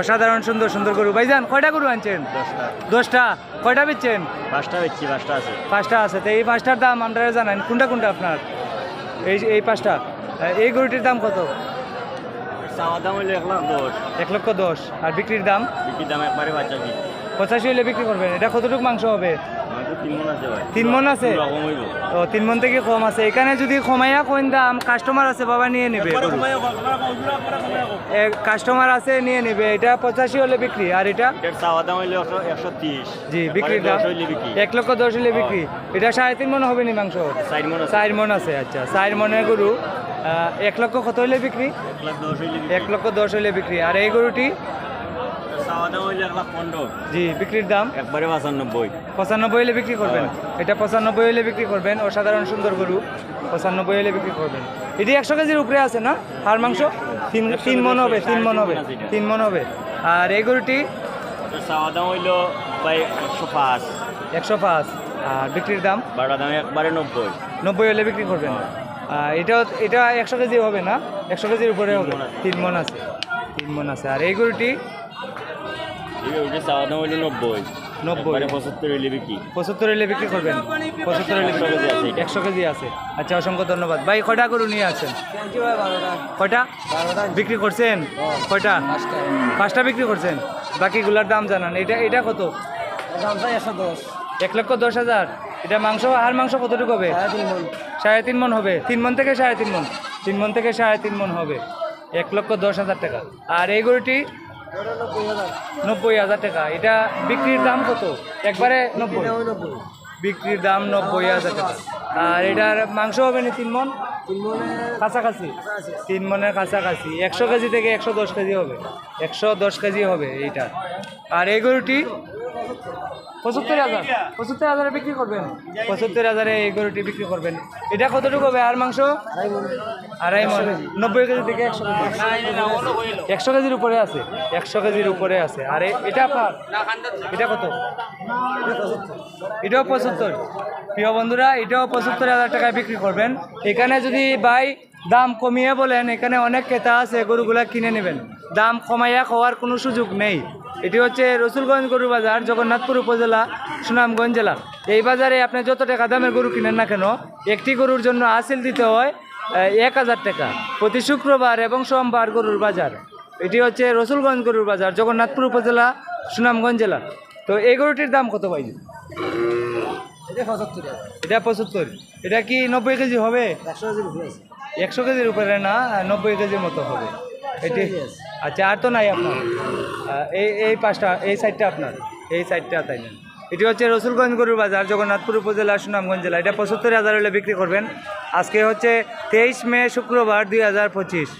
অসাধারণ সুন্দর সুন্দর গরু। ভাইজান কয়টা গরু আনছেন? দশটা। কয়টা বেচছেন? পাঁচটা বেচছি পাঁচটা আছে। পাঁচটা আছে। তো এই পাঁচটার দাম আপনারা জানেন। কোনটা কোনটা আপনার? এই এই পাঁচটা। এই গরুটির দাম কত? চাওয়া দাম হইলে এক লাখ দশ। এক লক্ষ দশ। আর বিক্রির দাম? বিক্রির দাম একবারে বাচ্চা পঁচাশি হলে বিক্রি করবেন। এটা কতটুকু মাংস হবে? তিন মন আছে? ও তিন মন থেকে কম আছে। এখানে যদি কমাইয়া কোন দাম কাস্টমার আছে বাবা নিয়ে নেবে। কাস্টমার আছে নিয়ে নেবে। এটা পঁচাশি হলে বিক্রি। আর এটা? জি বিক্রি এক লক্ষ দশ হলে বিক্রি। এটা সাড়ে তিন মন হবে নি মাংস? চার মন আছে আচ্ছা। চার মনের গরু এক লক্ষ কত হইলে বিক্রি। এক লক্ষ দশ হইলে বিক্রি। আর এই গরুটি? চাওয়া দাম হইলে এক লাখ পনেরো। জি বিক্রির দাম? একবারে পঁচানব্বই। পঁচানব্বই হলে বিক্রি করবেন। এটা পঁচানব্বই হলে বিক্রি করবেন। অসাধারণ সুন্দর গরু পঁচানব্বই হলে বিক্রি করবেন। এটি একশো কেজির উপরে আছে না? হাড় মাংস? তিন তিন মন হবে তিন মন হবে তিন মন হবে। আর এই গরুটি? দাম হইল একশো পাঁচ। একশো পাঁচ। আর বিক্রির দাম? বাড়া দাম একবারে নব্বই। নব্বই হলে বিক্রি করবেন। এটা এটা একশো কেজি হবে না? একশো কেজির উপরে হবে। তিন মন আছে। তিন মন আছে। আর এই গরুটি? ওইটা চাওয়া দাম হইল নব্বই। নব্বই। পঁচাত্তর হইলে বিক্রি। পঁচাত্তর বিক্রি করবেন। পঁচাত্তর কেজি আছে একশো কেজি আছে। আচ্ছা অসংখ্য ধন্যবাদ। ভাই কয়টা গরু নিয়ে আছেন? কয়টা? বিক্রি করছেন? কয়টা? পাঁচটা বিক্রি করছেন? বাকিগুলোর দাম জানান। এটা এটা কত? এক লক্ষ দশ হাজার। এটা মাংস আর মাংস কতটুকু হবে? সাড়ে তিন মন হবে। তিন মন থেকে সাড়ে তিন মন। তিন মন থেকে সাড়ে তিন মন হবে। এক লক্ষ দশ হাজার টাকা। আর এই গরুটি নব্বই হাজার টাকা। এটা বিক্রির দাম কত? একবারে নব্বই। বিক্রির দাম নব্বই হাজার টাকা। আর এটার মাংস হবে না তিন মন কাছাকাছি। তিন মনের কাছাকাছি। একশো কেজি থেকে একশো দশ কেজি হবে। একশো দশ কেজি হবে এইটা। আর এই গরুটি? পঁচাত্তর হাজার। পঁচাত্তর হাজারে বিক্রি করবেন? পঁচাত্তর হাজারে এই গরুটি বিক্রি করবেন। এটা কতটুকু হবে? আর মাংস? আড়াই মন। কেজি থেকে একশো কেজি। একশো কেজির উপরে আছে। একশো কেজির উপরে আছে। আর, এটা আপনার? এটা কত? এটাও পঁচাত্তর। প্রিয় বন্ধুরা, এটাও পঁচাত্তর হাজার টাকায় বিক্রি করবেন। এখানে যদি ভাই দাম কমিয়ে বলেন, এখানে অনেক ক্রেতা আছে, গরুগুলা কিনে নেবেন। দাম কমাইয়া খাওয়ার কোনো সুযোগ নেই। এটি হচ্ছে রসুলগঞ্জ গরু বাজার, জগন্নাথপুর উপজেলা, সুনামগঞ্জ জেলা। এই বাজারে আপনি যত টাকা দামের গরু কিনেন না কেন, একটি গরুর জন্য আসিল দিতে হয় এক হাজার টাকা প্রতি শুক্রবার এবং সোমবার গরুর বাজার। এটি হচ্ছে রসুলগঞ্জ গরুর বাজার জগন্নাথপুর উপজেলা সুনামগঞ্জ জেলা। তো এই গরুটির দাম কত পাই এটা পঁচাত্তর এটা কি নব্বই কেজি হবে? একশো কেজির উপরে না নব্বই কেজির মতো হবে। এটি আচ্ছা আর তো নাই আপনার। এই এই পাঁচটা এই সাইডটা আপনার। এই সাইডটা তাই না এটি হচ্ছে রসুলগঞ্জ গরুর বাজার জগন্নাথপুর উপজেলা সুনামগঞ্জ জেলা। এটা পঁচাত্তর হাজার হলে বিক্রি করবেন। আজকে হচ্ছে তেইশ মে শুক্রবার দুই হাজার পঁচিশ।